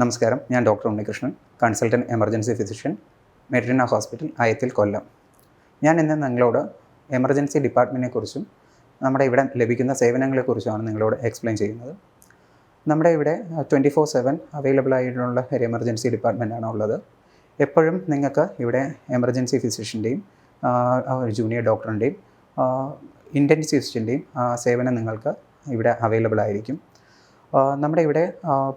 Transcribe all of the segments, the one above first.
നമസ്കാരം. ഞാൻ doctor Unnikrishnan consultant emergency physician Meditrina hospital Ayathil Kollam. ഞാൻ ഇന്ന് നിങ്ങളോട് എമർജൻസി ഡിപ്പാർട്ട്മെന്റിനെക്കുറിച്ചും നമ്മുടെ ഇവിടെ ലഭിക്കുന്ന സേവനങ്ങളെക്കുറിച്ചുമാണ് നിങ്ങളോട് എക്സ്പ്ലെയിൻ ചെയ്യുന്നത്. നമ്മുടെ ഇവിടെ ട്വന്റി ഫോർ സെവൻ അവൈലബിൾ ആയിട്ടുള്ള ഒരു എമർജൻസി ഡിപ്പാർട്ട്മെന്റാണ് ഉള്ളത്. എപ്പോഴും നിങ്ങൾക്ക് ഇവിടെ എമർജൻസി ഫിസിഷ്യന്റെയും ജൂനിയർ ഡോക്ടറിന്റെയും ഇന്റൻസിവിസ്റ്റിന്റെയും സേവനം നിങ്ങൾക്ക് ഇവിടെ അവൈലബിൾ ആയിരിക്കും. നമ്മുടെ ഇവിടെ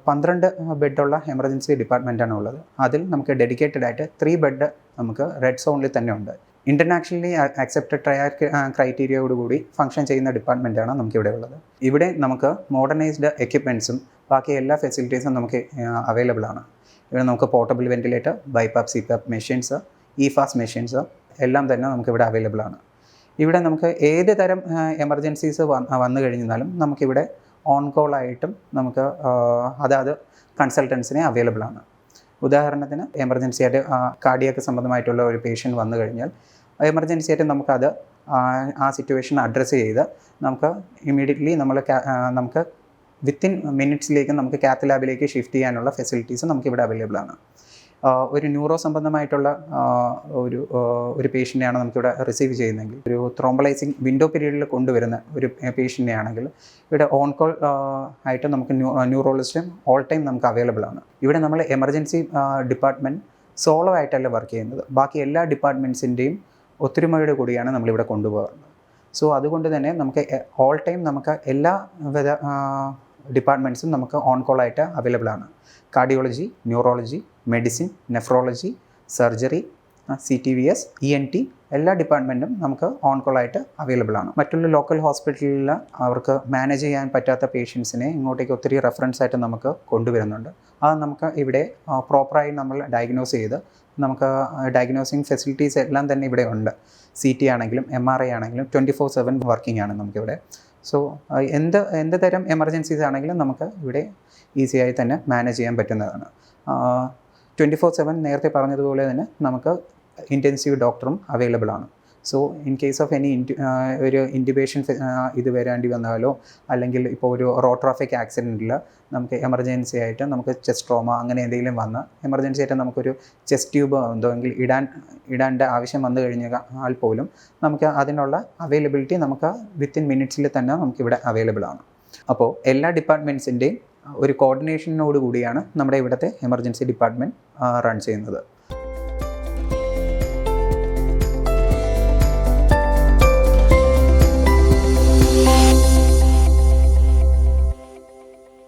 പന്ത്രണ്ട് ബെഡുള്ള എമർജൻസി ഡിപ്പാർട്ട്മെന്റാണ് ഉള്ളത്. അതിൽ നമുക്ക് ഡെഡിക്കേറ്റഡ് ആയിട്ട് ത്രീ ബെഡ് നമുക്ക് റെഡ് സോണിൽ തന്നെ ഉണ്ട്. ഇന്റർനാഷണലി അക്സെപ്റ്റഡ് ട്രയർ ക്രൈറ്റീരിയയോടുകൂടി ഫംഗ്ഷൻ ചെയ്യുന്ന ഡിപ്പാർട്ട്മെന്റാണ് നമുക്കിവിടെ ഉള്ളത്. ഇവിടെ നമുക്ക് മോഡേണൈസ്ഡ് എക്യുപ്മെന്റ്സും ബാക്കി എല്ലാ ഫെസിലിറ്റീസും നമുക്ക് അവൈലബിൾ ആണ്. ഇവിടെ നമുക്ക് portable ventilator BiPAP CPAP machines E fast machines എല്ലാം തന്നെ നമുക്ക് ഇവിടെ അവൈലബിൾ ആണ്. ഇവിടെ നമുക്ക് ഏത് തരം എമർജൻസീസ് വന്നു കഴിഞ്ഞാലും നമുക്കിവിടെ ഓൺ കോൾ ആയിട്ടും നമുക്ക് അതാത് കൺസൾട്ടൻസിനെ അവൈലബിൾ ആണ്. ഉദാഹരണത്തിന് എമർജൻസി ആയിട്ട് കാർഡിയൊക്കെ സംബന്ധമായിട്ടുള്ള ഒരു പേഷ്യന്റ് വന്നു കഴിഞ്ഞാൽ എമർജൻസി ആയിട്ട് നമുക്കത് ആ, സിറ്റുവേഷൻ അഡ്രസ്സ് ചെയ്ത് നമുക്ക് ഇമ്മീഡിയറ്റ്ലി നമ്മൾ നമുക്ക് വിത്തിൻ മിനിറ്റ്സിലേക്ക് നമുക്ക് കാത്ത് ലാബിലേക്ക് ഷിഫ്റ്റ് ചെയ്യാനുള്ള ഫെസിലിറ്റീസ് നമുക്കിവിടെ അവൈലബിൾ ആണ്. ഒരു ന്യൂറോ സംബന്ധമായിട്ടുള്ള ഒരു ഒരു പേഷ്യന്റെയാണ് നമുക്കിവിടെ റിസീവ് ചെയ്യുന്നതെങ്കിൽ. ഒരു ത്രോംബലൈസിങ് വിൻഡോ പീരീഡിൽ കൊണ്ടുവരുന്ന ഒരു പേഷ്യന്റെ ആണെങ്കിൽ ഇവിടെ ഓൺ കോൾ ആയിട്ട് നമുക്ക് ന്യൂറോളജിസ്റ്റും ഓൾ ടൈം നമുക്ക് അവൈലബിൾ ആണ്. ഇവിടെ നമ്മൾ എമർജൻസി ഡിപ്പാർട്ട്മെന്റ് സോളോ ആയിട്ടല്ല വർക്ക് ചെയ്യുന്നത്. ബാക്കി എല്ലാ ഡിപ്പാർട്ട്മെന്റ്സിന്റെയും ഒത്തൊരുമയുടെ കൂടിയാണ് നമ്മളിവിടെ കൊണ്ടുപോകുന്നത് സോ അതുകൊണ്ട് തന്നെ നമുക്ക് ഓൾ ടൈം നമുക്ക് എല്ലാ വിധ ഡിപ്പാർട്ട്മെന്റ്സും നമുക്ക് ഓൺ കോൾ ആയിട്ട് അവൈലബിൾ ആണ്. Cardiology neurology medicine nephrology surgery C T V S E N T എല്ലാ ഡിപ്പാർട്ട്മെന്റും നമുക്ക് ഓൺ കോൾ ആയിട്ട് അവൈലബിൾ ആണ്. മറ്റുള്ള ലോക്കൽ ഹോസ്പിറ്റലിൽ അവർക്ക് മാനേജ് ചെയ്യാൻ പറ്റാത്ത പേഷ്യൻസിനെ ഇങ്ങോട്ടേക്ക് ഒത്തിരി റെഫറൻസ് ആയിട്ട് നമുക്ക് കൊണ്ടുവരുന്നുണ്ട്. അത് നമുക്ക് ഇവിടെ പ്രോപ്പറായി നമ്മൾ ഡയഗ്നോസ് ചെയ്ത് നമുക്ക് ഡയഗ്നോസിങ് ഫെസിലിറ്റീസ് എല്ലാം തന്നെ ഇവിടെ ഉണ്ട്. സി ടി ആണെങ്കിലും എം ആർ ഐ ആണെങ്കിലും ട്വന്റി ഫോർ സെവൻ വർക്കിംഗ് ആണ് നമുക്കിവിടെ. സോ എന്ത് എന്ത് തരം എമർജൻസീസ് ആണെങ്കിലും നമുക്ക് ഇവിടെ ഈസിയായി തന്നെ മാനേജ് ചെയ്യാൻ പറ്റുന്നതാണ്. ട്വന്റി ഫോർ സെവൻ നേരത്തെ പറഞ്ഞതുപോലെ തന്നെ നമുക്ക് ഇന്റൻസീവ് ഡോക്ടറും അവൈലബിൾ ആണ്. So in case of any ഒരു ഇന്റുബേഷൻ ഇത് വരേണ്ടി വന്നാലോ അല്ലെങ്കിൽ ഇപ്പോൾ ഒരു റോഡ് ട്രാഫിക് ആക്സിഡന്റിൽ നമുക്ക് എമർജൻസി ആയിട്ട് നമുക്ക് ചെസ്റ്റ് ട്രോമ അങ്ങനെ എന്തെങ്കിലും വന്ന് എമർജൻസി ആയിട്ട് നമുക്കൊരു ചെസ്റ്റ് ട്യൂബ് എന്തെങ്കിലും ഇടാൻ ഇടേണ്ട ആവശ്യം വന്നു കഴിഞ്ഞാൽ പോലും നമുക്ക് അതിനുള്ള അവൈലബിലിറ്റി നമുക്ക് വിത്തിൻ മിനിറ്റ്സിൽ തന്നെ നമുക്കിവിടെ അവൈലബിൾ ആണ്. അപ്പോൾ എല്ലാ ഡിപ്പാർട്ട്മെന്റ്സിന്റെയും ഒരു കോർഡിനേഷനോട് കൂടിയാണ് നമ്മുടെ ഇവിടുത്തെ എമർജൻസി ഡിപ്പാർട്ട്മെന്റ് റൺ ചെയ്യുന്നത്.